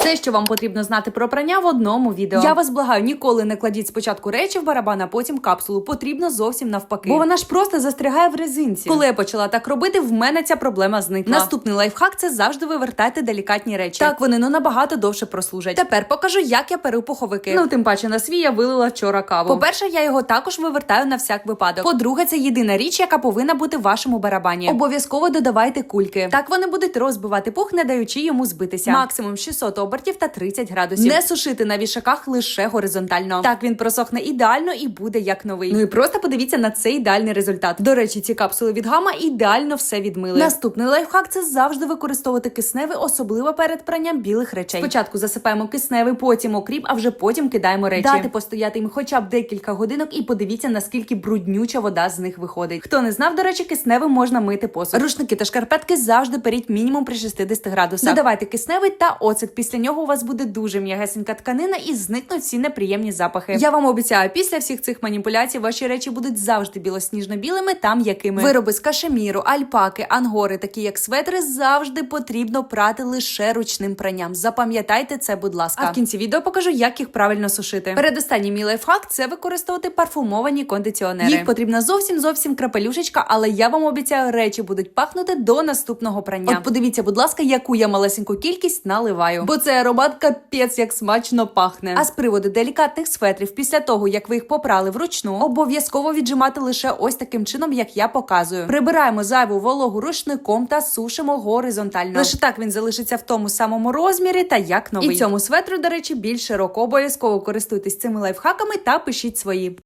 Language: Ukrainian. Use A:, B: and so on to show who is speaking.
A: Все, що вам потрібно знати про прання в одному відео. Я вас благаю, ніколи не кладіть спочатку речі в барабан, а потім капсулу. Потрібно зовсім навпаки. Бо вона ж просто застрягає в резинці. Коли я почала так робити, в мене ця проблема зникла. Наступний лайфхак це завжди вивертайте делікатні речі. Так вони ну набагато довше прослужать. Тепер покажу, як я перу пуховики. Ну тим паче на свій я вилила вчора каву. По-перше, я його також вивертаю на всяк випадок. По-друге, це єдина річ, яка повинна бути в вашому барабані. Обов'язково додавайте кульки. Так вони будуть розбивати пух, не даючи йому збитися. Максимум 600 обертів та 30 градусів. Не сушити на вішаках лише горизонтально. Так він просохне ідеально і буде як новий. Ну і просто подивіться на цей ідеальний результат. До речі, ці капсули від гама ідеально все відмили. Наступний лайфхак це завжди використовувати кисневий, особливо перед пранням білих речей. Спочатку засипаємо кисневий, потім окріп, а вже потім кидаємо речі. Дати постояти їм хоча б декілька годинок і подивіться, наскільки бруднюча вода з них виходить. Хто не знав, до речі, кисневим можна мити посуд. Рушники та шкарпетки завжди періть мінімум при 60 градусах. Додавайте кисневий та оцет. Після нього у вас буде дуже м'ягесенька тканина і зникнуть всі неприємні запахи. Я вам обіцяю, після всіх цих маніпуляцій ваші речі будуть завжди білосніжно-білими та м'якими. Вироби з кашеміру, альпаки, ангори, такі як светри, завжди потрібно прати лише ручним пранням. Запам'ятайте це, будь ласка. А в кінці відео покажу, як їх правильно сушити. Передостанній мій лайфхак це використовувати парфумовані кондиціонери. Їх потрібна зовсім зовсім крапелюшечка, але я вам обіцяю, речі будуть пахнути до наступного прання. От подивіться, будь ласка, яку я малесеньку кількість наливаю. Бо це аромат капець як смачно пахне. А з приводу делікатних светрів, після того як ви їх попрали вручну, обов'язково віджимати лише ось таким чином, як я показую. Прибираємо зайву вологу рушником та сушимо горизонтально. Лише так він залишиться в тому самому розмірі та як новий. І цьому светру, до речі, більше року. Обов'язково користуйтесь цими лайфхаками та пишіть свої.